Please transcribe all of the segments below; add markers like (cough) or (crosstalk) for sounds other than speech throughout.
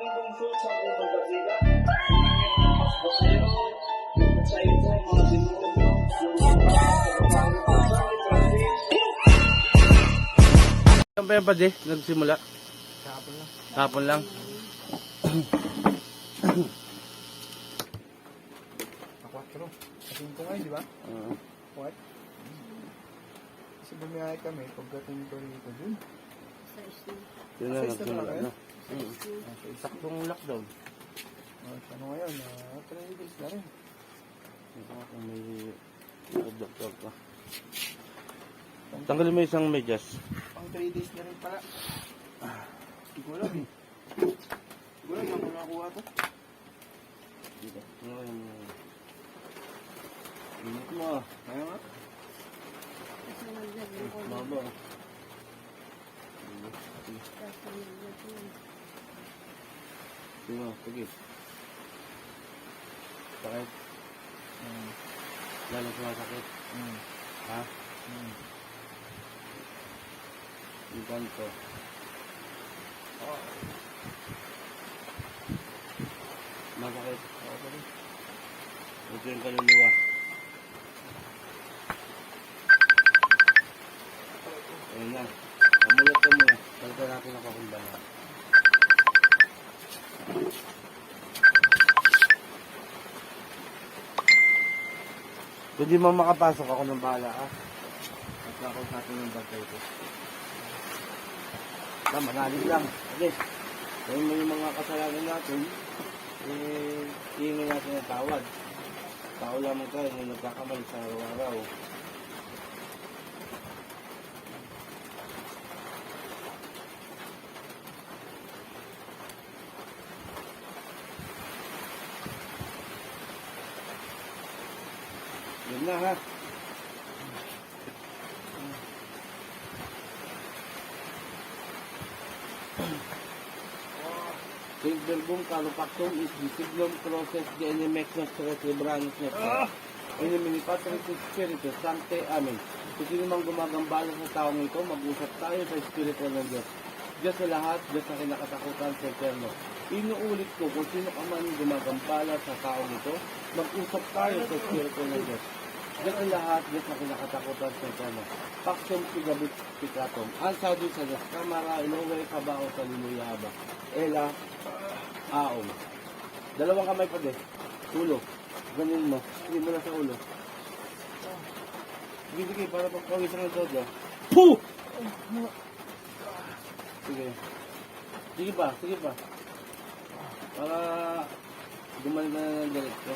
Saan pa yan pa, Jay? Nagsimula? Kahapon lang. Hapon lang. Nakwatro. Kasi ko ngayon, di ba? Oo. What? Kasi bumiyahe kami, pagdating ko rito dun. Yun na, nagsimula na na. Mm. Saktong lockdown. Oh, ano ngayon? Uh, 3 days na rin. Ito nga kung may doktor ka. Tanggalin mo isang medyas. Pang 3 days na rin pala. Hindi ko alam eh. Hindi ko alam saan ko nakakuha to. Dito. Ano yung... Init mo ah. Kaya nga. Maba ah. Sige, sige. Sakit. Mm. Lalo sumasakit. Mm. Ha? Mm. Yung ganito. Masakit. Oo pa rin. Ito yung kaluluwa. Natin ako kung bala. Kung di mo makapasok ako ng bahala ka. At ako natin yung bagay ko. Na, manalig lang. Okay. Kung may mga kasalanan natin, eh, hingin natin ng tawad. Tao lamang tayo na nagkakamali sa araw-araw. Yun na ha. Silverbum calopactum is the signum process the enemexus cerebranus nectar. Inimini Patris Spiritus Sancte. Amen. Kung sino mang gumagambala sa taong ito, mag-usap tayo sa Espiritu ng Diyos. Diyos sa lahat, Diyos na kinakatakutan sa Eterno. Inuulit ko, kung sino ka man gumagambala sa taong ito, mag-usap tayo sa Espiritu ng Diyos. Sa lahat, Diyos na kinakatakutan sa Eterno. Paksyon sigabit pikatom. Ansado sa Diyos, kamara, inuwe, kabao, sa linuyaba. Ela, aom. Dalawang kamay pa din. Ulo. Ganun mo. Sige mo na sa ulo. Sige, sige, para pagpawisan ng todo. Puh! Sige. Sige pa, sige pa. Para gumaling na ng diretso.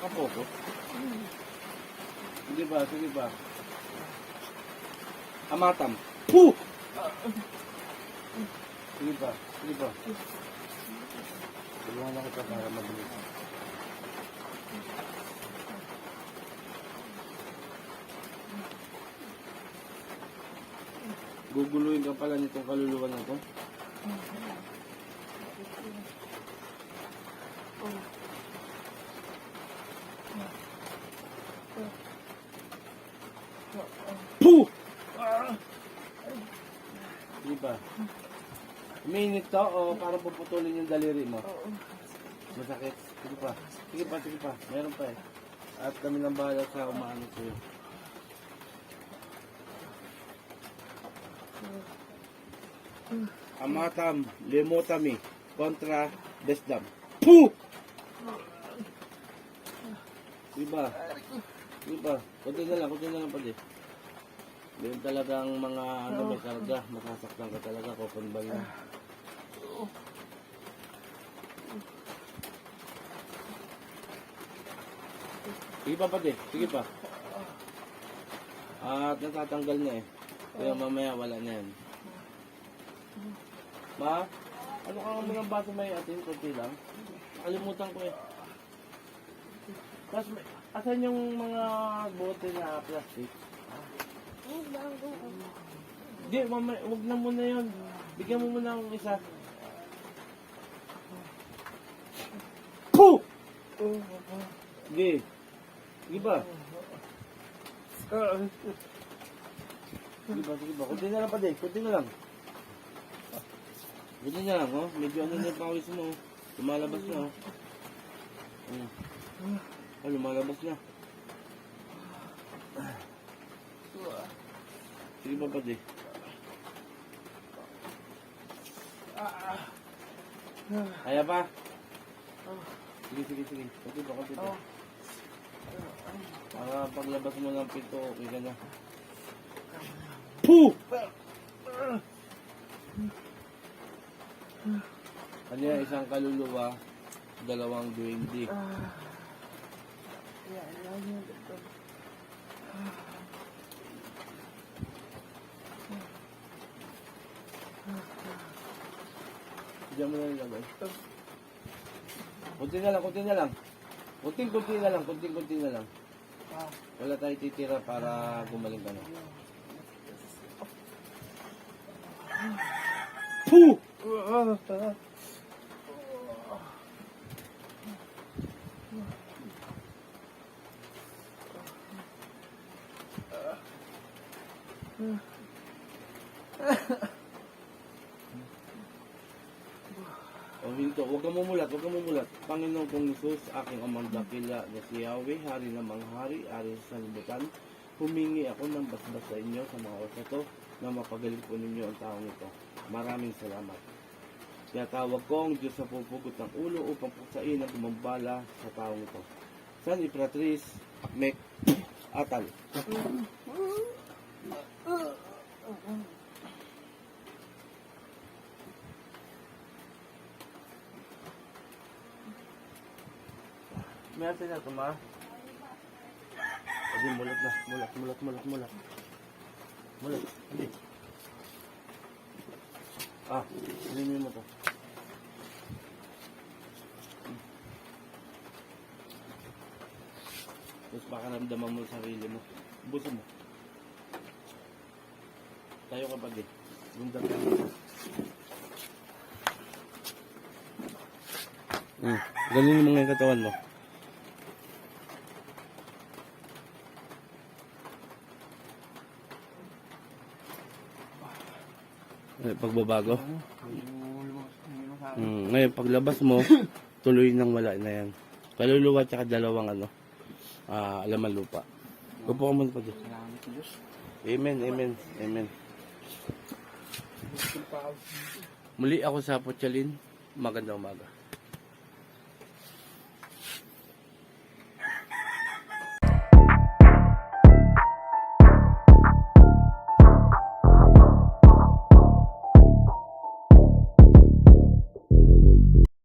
Nakapokus. Sige pa, sige pa. Amatam. Puh! Sige pa, sige pa. Tulungan ako kita para mabilis. Guguluhin ka pala nitong kaluluwa na to. Puh! Ba? Minute to o parang puputulin yung daliri mo? Masakit. Sige pa. Sige pa, sige pa. Meron pa eh. At kami nang bahala sa umaano sa'yo. Amatam, limotami, kontra, desdam. Puh! Diba? Diba? Kunti na lang, kunti na lang pa din. Yun talagang mga ano may karga, masasaktan ka talaga kung ba yun. Sige pa pati, sige pa. At natatanggal na eh. Kaya mamaya wala na yan. Ma, ano ka nga ng baso may atin? Kunti lang. Nakalimutan ko eh. Tapos, may- asan yung mga bote na plastic? Hindi, mamaya, wag na muna yun. Bigyan mo muna akong isa. Puh! Sige. Sige ba? Sige ba, sige ba. Kunti na lang pa din. Kunti na lang. Ganyan na lang, oh. Medyo ano na yung pawis mo. oh. Lumalabas na, oh. Ano? Ah, lumalabas na. Sige pa pa, di. Kaya pa? Sige, sige, sige. Kunti pa, kunti pa. Para paglabas mo ng pinto, okay ka na. Puh! Ano yan, isang kaluluwa, dalawang duwindi. Diyan mo na nilagay. Kunti na lang, kunti na lang. Kunting kunti na lang, kunting kunti na lang. Wala tayo titira para gumaling ka na. Puh! O hinto, huwag kang mumulat, huwag kang mumulat. Panginoon kong Isus, aking amang dakila na si Yahweh, hari ng mga hari, ari sa sanlibutan. Humingi ako ng basbas sa inyo sa mga oras na to na mapagaling po ninyo ang taong ito. Maraming salamat. Kaya tawag ko ang Diyos sa pupugot ng ulo upang puksain ang gumambala sa taong ito. San Imperatriz, Mek, Atal. Atin na ito, ma. Hindi, mulat na. Mulat, mulat, mulat, mulat. Mulat, hindi. Ah, hindi mo to. Tapos baka ramdaman mo sa sarili mo. Buso mo. Tayo ka pa din. Gunda ka. Hmm. Ganun mo ngayon katawan mo. Eh, pagbabago. Mm, ngayon, paglabas mo, (coughs) tuloy nang wala na yan. Kaluluwa tsaka dalawang ano, ah, alaman lupa. Upo ka muna pa dyan. Salamat sa Diyos. Amen, amen, amen. Muli ako sa Potchalin. Magandang umaga.